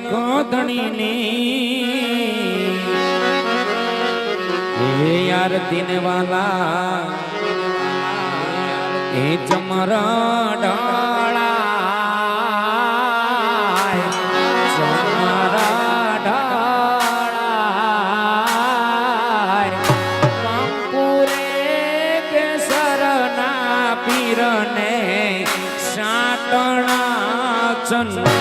કોધણીની યાર દિનવાલા એ જમરા ડાળા જમરા ડાળા પૂરે કેસરના પીરને સાટણા ચંદ્ર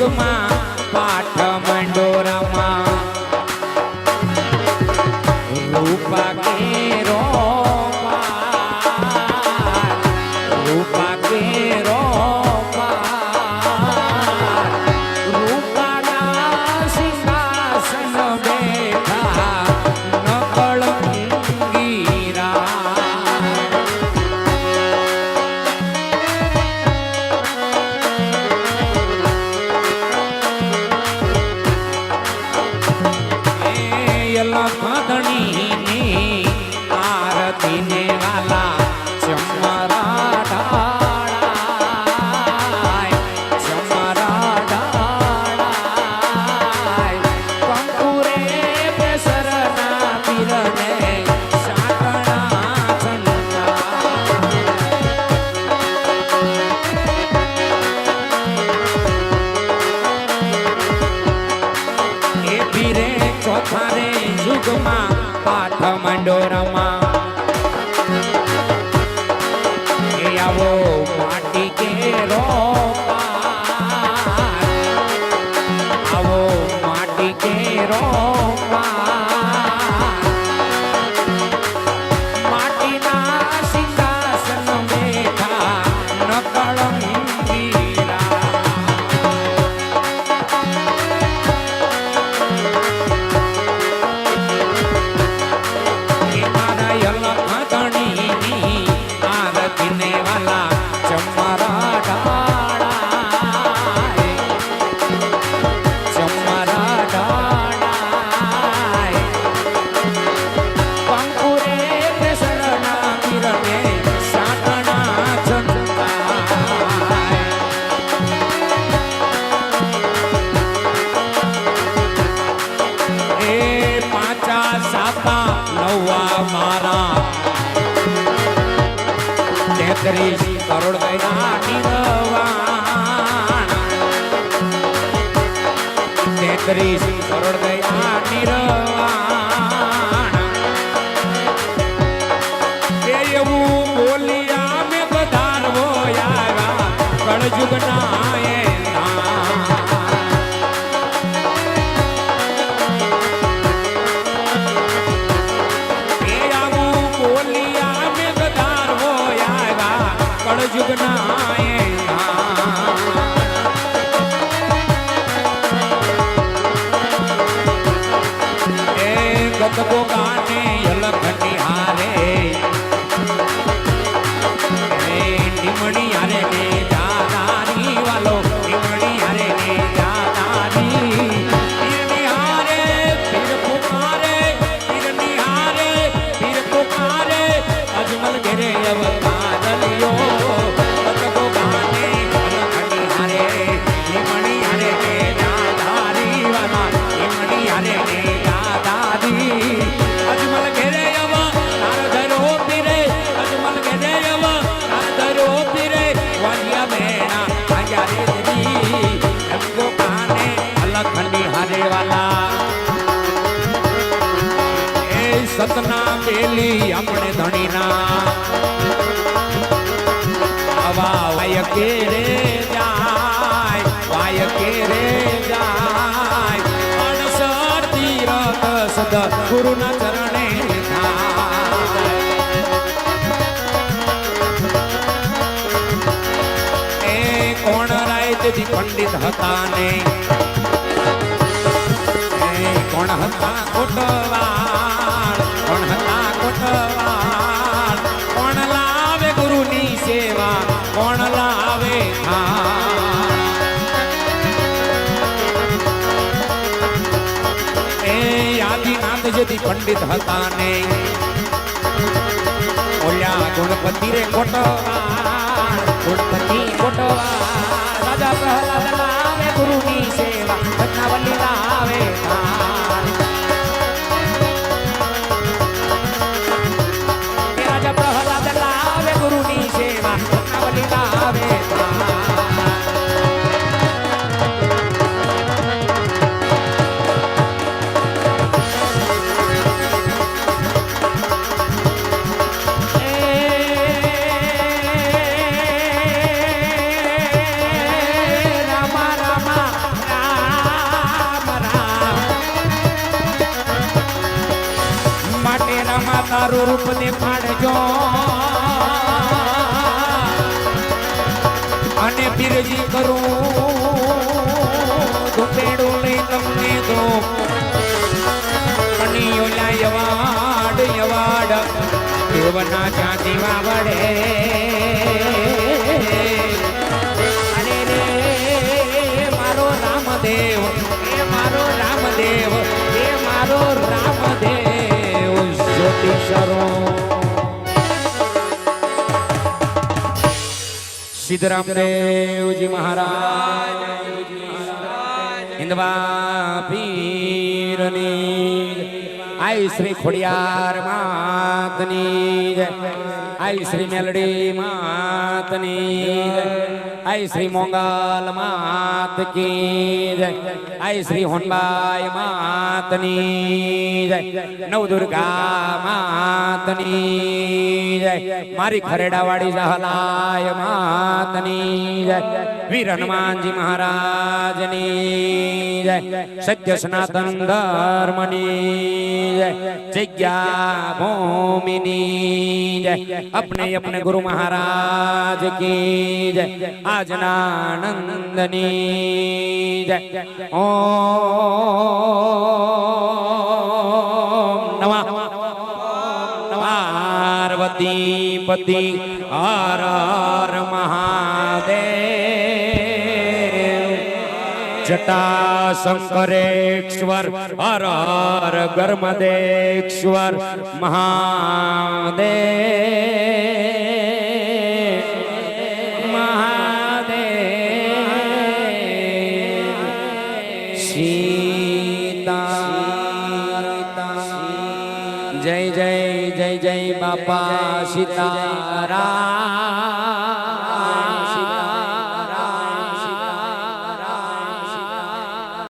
માર્ગમાં પાઠ મંડોરામાં રૂપા કેરો રૂપા કેરો લખધણી no તેત્રીસ કરોડ દયા નિરવાણ એ એવું બોલિયા મેં પધારવો આવ્યા કળજુગના એ કળજુગના સતના પેલી આપણે ધણીના. આવા વાય કે રે જાય, વાય કે રે જાય. અણસર તીરથ સદ ગુરુના ચરણે કોણ રાય તેથી પંડિત હતા ને કોણ હતા કોટવાળ જેથી પંડિત હતા ને. ઓલ્યા ગુણપતિ રે કોટવાળ, ગુણપતિ કોટવાળ. રાજા પ્રહલાદ લાવે ગુરુની સેવા પદ્માવલી લાવે થાળ. રામા તારું રૂપ દેખાડજો અને પીરજી કરું ધૂપેડું લઈ તમને દો. કનીયો લા યવાડ યવાડ અરે રે મારો રામદેવ, એ મારો રામદેવ, એ મારો રામદેવ. જ્યોતિષરો સિદ્ધરામદેવજી મહારાજ હિન્દવા પીરની આઈ શ્રી ખોડિયાર માતની આઈ શ્રી મેલડી માતની આઈ શ્રી મોંગલ માત કી જય. આઈ શ્રી હોનબાઈ માતની જય. નવદુર્ગા માતની જય. મારી ખરેડાવાળી જહલાય માતની જય. વીર હનુમાનજી મહારાજની जय। सत्य सनातन धर्मनी जय। जिज्ञा भूमिनी जय। अपने अपने गुरु महाराज की जय। आज आजनानंदनी जय। ओ नमः। पार्वती पति हर हर महादेव। જટા શંકરેશ્વર હર હર ગર્મદેશ્વર મહાદેવ મહાદેવ સીતા જય જય જય જય બાપા સીતારામ